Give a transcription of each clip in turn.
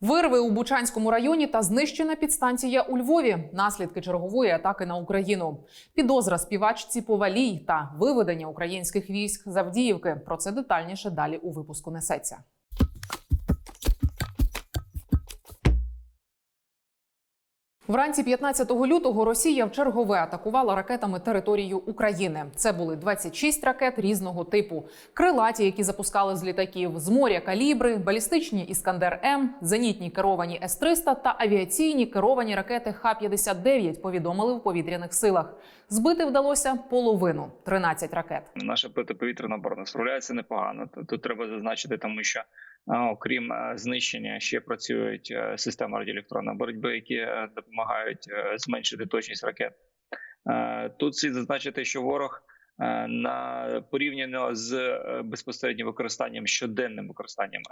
Вирви у Бучанському районі та знищена підстанція у Львові. Наслідки чергової атаки на Україну. Підозра співачці Повалій та виведення українських військ з Авдіївки. Про це детальніше далі у випуску несеться. Вранці 15 лютого Росія в чергове атакувала ракетами територію України. Це були 26 ракет різного типу: крилаті, які запускали з літаків, з моря калібри, балістичні іскандер М, зенітні керовані С-300 та авіаційні керовані ракети Х-59. Повідомили в повітряних силах. Збити вдалося половину 13 ракет. Наша протиповітряна оборона справляється непогано. Тут- треба зазначити, тому що окрім е, знищення ще працюють е, системи радіоелектронної боротьби, які е, допомагають зменшити точність ракет. Тут слід зазначити, що ворог на порівняно з безпосереднім використанням щоденним використанням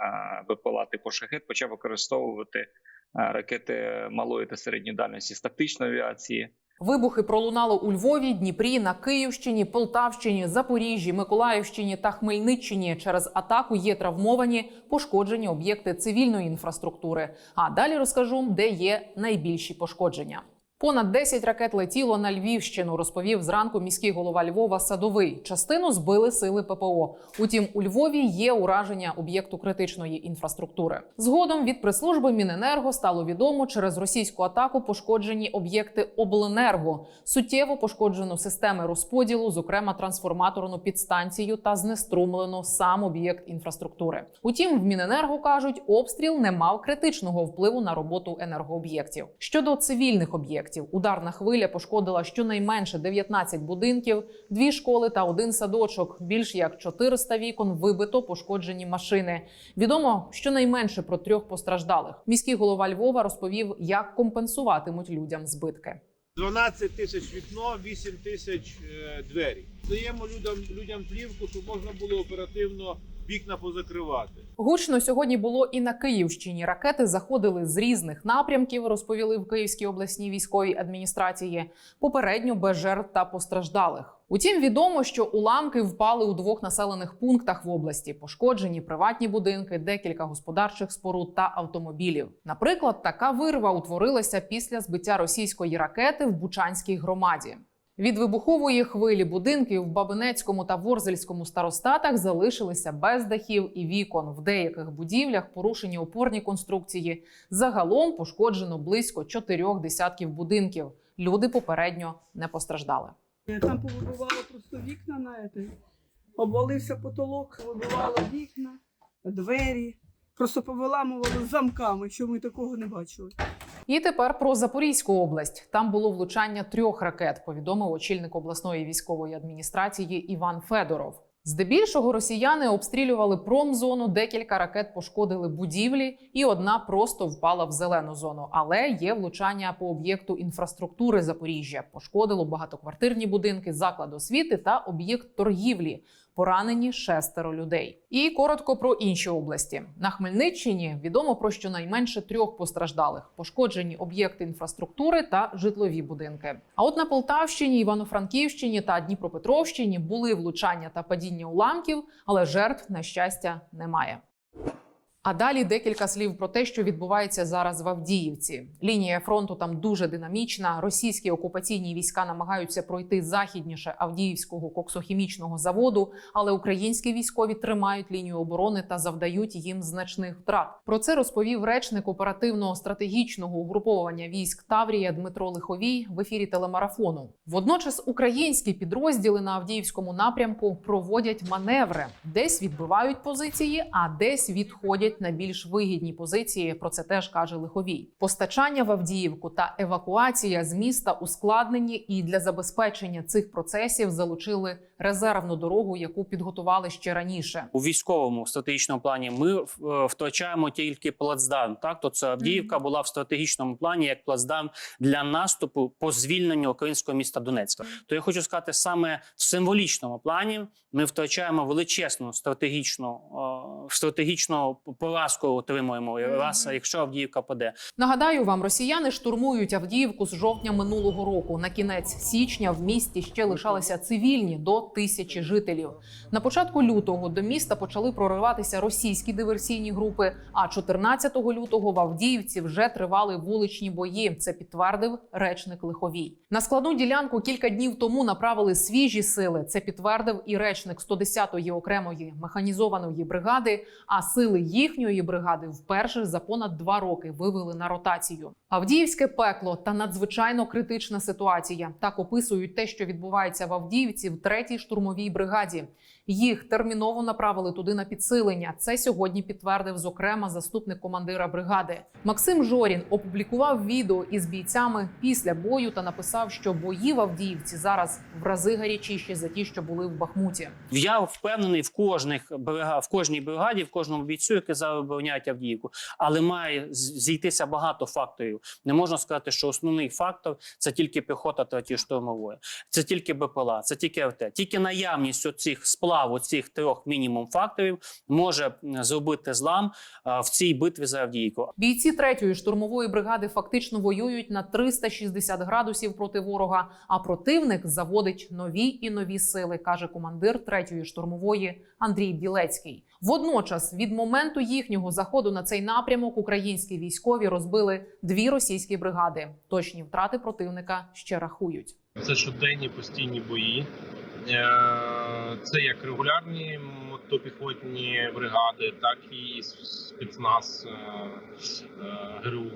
БПЛА типу шахет почав використовувати ракети малої та середньої дальності з тактичної авіації. Вибухи пролунало у Львові, Дніпрі, на Київщині, Полтавщині, Запоріжжі, Миколаївщині та Хмельниччині. Через атаку є травмовані, пошкоджені об'єкти цивільної інфраструктури. А далі розкажу, де є найбільші пошкодження. Понад 10 ракет летіло на Львівщину, розповів зранку міський голова Львова Садовий. Частину збили сили ППО. Утім, у Львові є ураження об'єкту критичної інфраструктури. Згодом від прес-служби Міненерго стало відомо, через російську атаку пошкоджені об'єкти обленерго. Суттєво пошкоджено системи розподілу, зокрема трансформаторну підстанцію, та знеструмлено сам об'єкт інфраструктури. Утім, в Міненерго кажуть, обстріл не мав критичного впливу на роботу енергооб'єктів. Щодо цивільних об'єктів, ударна хвиля пошкодила щонайменше 19 будинків, дві школи та один садочок. Більш як 400 вікон вибито, пошкоджені машини. Відомо щонайменше про трьох постраждалих. Міський голова Львова розповів, як компенсуватимуть людям збитки. 12 тисяч вікно, 8 тисяч е, двері. Даємо людям, людям плівку, щоб можна було оперативно вікна позакривати. Гучно сьогодні було і на Київщині. Ракети заходили з різних напрямків, розповіли в Київській обласній військовій адміністрації. Попередньо без жертв та постраждалих. Утім, відомо, що уламки впали у двох населених пунктах в області. Пошкоджені приватні будинки, декілька господарчих споруд та автомобілів. Наприклад, така вирва утворилася після збиття російської ракети в Бучанській громаді. Від вибухової хвилі будинки в Бабинецькому та Ворзельському старостатах залишилися без дахів і вікон. В деяких будівлях порушені опорні конструкції. Загалом пошкоджено близько чотирьох десятків будинків. Люди попередньо не постраждали. Там повибивало просто вікна на. Обвалився потолок, вибивало вікна, двері. Просто повиламували замками, що ми такого не бачили. І тепер про Запорізьку область. Там було влучання трьох ракет. Повідомив очільник обласної військової адміністрації Іван Федоров. Здебільшого росіяни обстрілювали промзону, декілька ракет пошкодили будівлі, і одна просто впала в зелену зону. Але є влучання по об'єкту інфраструктури Запоріжжя. Пошкодило багатоквартирні будинки, заклад освіти та об'єкт торгівлі. Поранені шестеро людей. І коротко про інші області. На Хмельниччині відомо про щонайменше трьох постраждалих: пошкоджені об'єкти інфраструктури та житлові будинки. А от на Полтавщині, Івано-Франківщині та Дніпропетровщині були влучання та падіння уламків, але жертв на щастя немає. А далі декілька слів про те, що відбувається зараз в Авдіївці. Лінія фронту там дуже динамічна. Російські окупаційні війська намагаються пройти західніше Авдіївського коксохімічного заводу, але українські військові тримають лінію оборони та завдають їм значних втрат. Про це розповів речник оперативного стратегічного угруповування військ Таврія Дмитро Лиховій в ефірі телемарафону. Водночас українські підрозділи на Авдіївському напрямку проводять маневри, десь відбивають позиції, а десь відходять на більш вигідні позиції. Про це теж каже Лиховій. Постачання в Авдіївку та евакуація з міста ускладнені, і для забезпечення цих процесів залучили резервну дорогу, яку підготували ще раніше. у військовому стратегічному плані ми е, втрачаємо тільки плацдарм. Так, то це Авдіївка була в стратегічному плані як плацдарм для наступу по звільненню українського міста Донецька. То я хочу сказати, саме в символічному плані ми втрачаємо величезну стратегічну е, стратегічну поразку отримуємо раз, якщо Авдіївка паде. Нагадаю вам, росіяни штурмують Авдіївку з жовтня минулого року. На кінець січня в місті ще лишалися цивільні до тисячі жителів. На початку лютого до міста почали прориватися російські диверсійні групи. А 14 лютого в Авдіївці вже тривали вуличні бої. Це підтвердив речник Лиховій. На складну ділянку кілька днів тому направили свіжі сили. Це підтвердив і речник 110-ї окремої механізованої бригади. А сили їхньої бригади вперше за понад два роки вивели на ротацію. Авдіївське пекло та надзвичайно критична ситуація. Так описують те, що відбувається в Авдіївці в третій штурмовій бригаді. Їх терміново направили туди на підсилення. Це сьогодні підтвердив зокрема заступник командира бригади. Максим Жорін опублікував відео із бійцями після бою та написав, що бої в Авдіївці зараз в рази гарячіші за ті, що були в Бахмуті. Я впевнений в кожних в кожній бригаді, в кожному бійцю, який зараз обороняють Авдіївку. Але має зійтися багато факторів. Не можна сказати, що основний фактор це тільки піхота третьої штурмової, це тільки БПЛА, це тільки РТ. Тільки наявність оцих сплав, оцих трьох мінімум факторів може зробити злам в цій битві за Авдіївку. Бійці третьої штурмової бригади фактично воюють на 360 градусів проти ворога. А противник заводить нові і нові сили, каже командир третьої штурмової Андрій Білецький. Водночас, від моменту їхнього заходу на цей напрямок, українські військові розбили дві російські бригади. Точні втрати противника ще рахують. Це щоденні постійні бої. Е, Це як регулярні мотопіхотні бригади, так і спецназ е, е, ГРУ.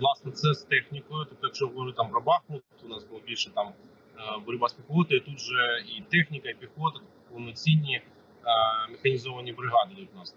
Власне, це з технікою. Тобто, якщо говорити там про Бахмут, то у нас було більше там боротьба з піхотою. Тут же і техніка, і піхота, повноцінні механізовані бригади йдуть у нас.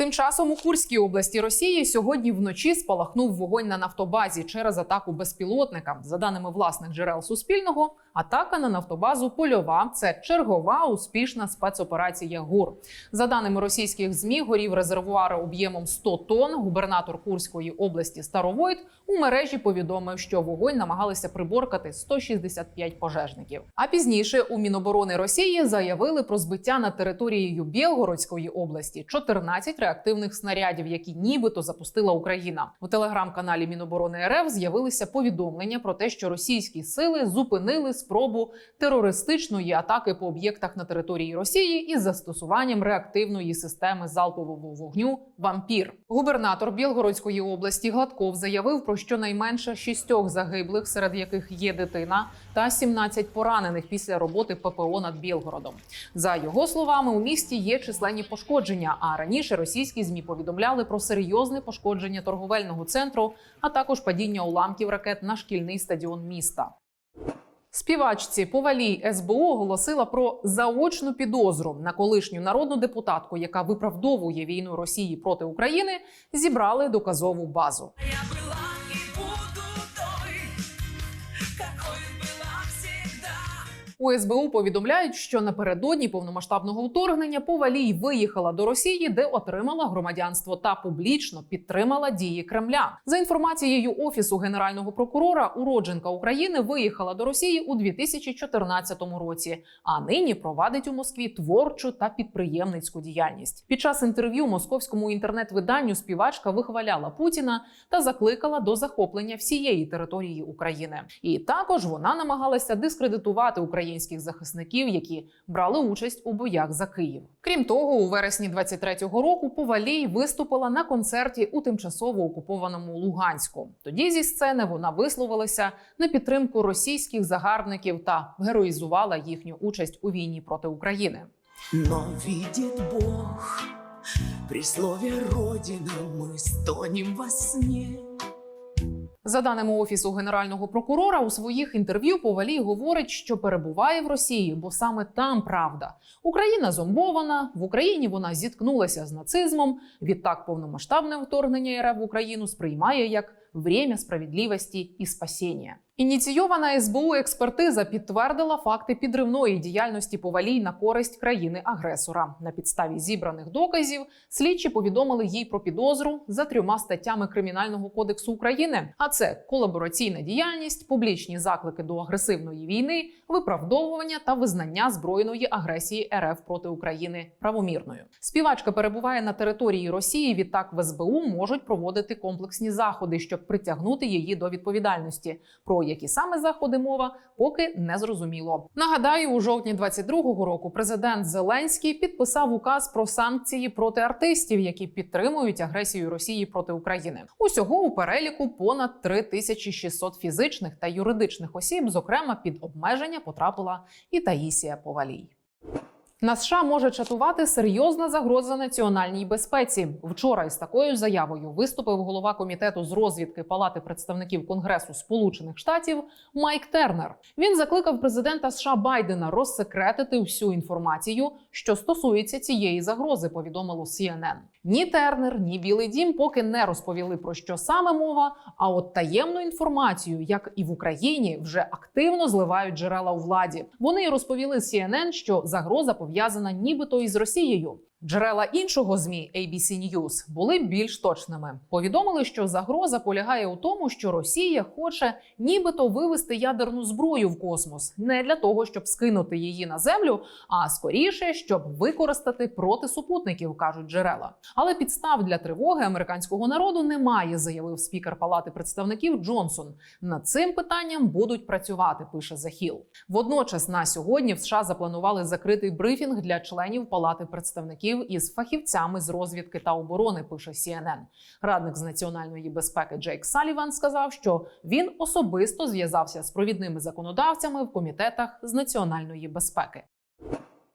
Тим часом у Курській області Росії сьогодні вночі спалахнув вогонь на нафтобазі через атаку безпілотника. За даними власних джерел Суспільного, атака на нафтобазу польова це чергова успішна спецоперація ГУР. За даними російських змі, горів резервуар об'ємом 100 тонн. Губернатор Курської області Старовойт у мережі повідомив, що вогонь намагалися приборкати 165 пожежників. А пізніше у Міноборони Росії заявили про збиття над територією Білгородської області 14 реактивних снарядів, які нібито запустила Україна. У телеграм-каналі Міноборони РФ з'явилися повідомлення про те, що російські сили зупинили спробу терористичної атаки по об'єктах на території Росії із застосуванням реактивної системи залпового вогню Вампір. Губернатор Білгородської області Гладков заявив про щонайменше шістьох загиблих, серед яких є дитина, та 17 поранених після роботи ППО над Білгородом. За його словами, у місті є численні пошкодження. А раніше російські змі повідомляли про серйозне пошкодження торговельного центру, а також падіння уламків ракет на шкільний стадіон міста. Співачці Повалій СБУ оголосила про заочну підозру на колишню народну депутатку, яка виправдовує війну Росії проти України. Зібрали доказову базу. Я У СБУ повідомляють, що напередодні повномасштабного вторгнення Повалій виїхала до Росії, де отримала громадянство та публічно підтримала дії Кремля. За інформацією офісу генерального прокурора, уродженка України виїхала до Росії у 2014 році, а нині провадить у Москві творчу та підприємницьку діяльність. Під час інтерв'ю московському інтернет-виданню співачка вихваляла Путіна та закликала до захоплення всієї території України. І також вона намагалася дискредитувати українських захисників, які брали участь у боях за Київ. Крім того, у вересні 23-го року Повалій виступила на концерті у тимчасово окупованому Луганську. Тоді зі сцени вона висловилася на підтримку російських загарбників та героїзувала їхню участь у війні проти України. Но видит Бог, при слове Родина мы стонем во сне. За даними офісу генерального прокурора, у своїх інтерв'ю Повалій говорить, що перебуває в Росії, бо саме там правда. Україна зомбована, в Україні вона зіткнулася з нацизмом. Відтак, повномасштабне вторгнення РФ в Україну сприймає як время справедливості і спасіння. Ініційована СБУ експертиза підтвердила факти підривної діяльності повалій на користь країни-агресора. На підставі зібраних доказів слідчі повідомили їй про підозру за трьома статтями Кримінального кодексу України. А це колабораційна діяльність, публічні заклики до агресивної війни, виправдовування та визнання збройної агресії РФ проти України правомірною. Співачка перебуває на території Росії. Відтак в СБУ можуть проводити комплексні заходи, щоб притягнути її до відповідальності. Про які саме заходи мова поки не зрозуміло. Нагадаю, у жовтні 22-го року президент Зеленський підписав указ про санкції проти артистів, які підтримують агресію Росії проти України. Усього у переліку понад 3600 фізичних та юридичних осіб, зокрема під обмеження потрапила і Таїсія Повалій. На США може чатувати серйозна загроза національній безпеці. Вчора із такою заявою виступив голова комітету з розвідки Палати представників Конгресу Сполучених Штатів Майк Тернер. Він закликав президента США Байдена розсекретити всю інформацію, що стосується цієї загрози. Повідомило CNN. Ні Тернер, ні Білий Дім поки не розповіли про що саме мова. А от таємну інформацію, як і в Україні, вже активно зливають джерела у владі. Вони розповіли CNN, що загроза пов'язана нібито із Росією. Джерела іншого змі ABC News були більш точними. Повідомили, що загроза полягає у тому, що Росія хоче нібито вивести ядерну зброю в космос не для того, щоб скинути її на землю, а скоріше, щоб використати проти супутників, кажуть джерела. Але підстав для тривоги американського народу немає, заявив спікер Палати представників Джонсон. Над цим питанням будуть працювати. Пише Hill. Водночас на сьогодні в США запланували закритий брифінг для членів Палати представників із фахівцями з розвідки та оборони. Пише CNN. Радник з національної безпеки Джейк Саліван сказав, що він особисто зв'язався з провідними законодавцями в комітетах з національної безпеки.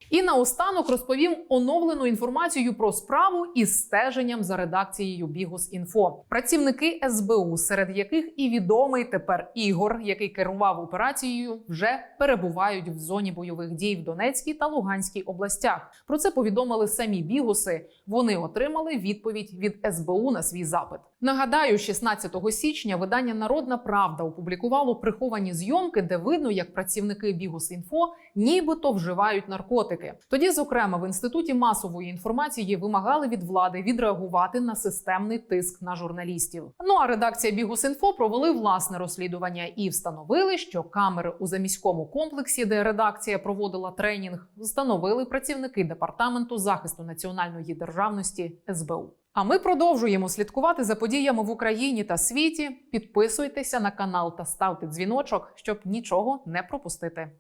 І наостанок розповім оновлену інформацію про справу із стеженням за редакцією Бігус.Інфо. Працівники СБУ, серед яких і відомий тепер Ігор, який керував операцією, вже перебувають в зоні бойових дій в Донецькій та Луганській областях. Про це повідомили самі бігуси. Вони отримали відповідь від СБУ на свій запит. Нагадаю, 16 січня видання Народна Правда опублікувало приховані зйомки, де видно, як працівники Бігус.Інфо нібито вживають наркотики. Тоді, зокрема, в інституті масової інформації вимагали від влади відреагувати на системний тиск на журналістів. Ну а редакція Бігус.Інфо провели власне розслідування і встановили, що камери у заміському комплексі, де редакція проводила тренінг, встановили працівники департаменту захисту національної державності СБУ. А ми продовжуємо слідкувати за подіями в Україні та світі. Підписуйтеся на канал та ставте дзвіночок, щоб нічого не пропустити.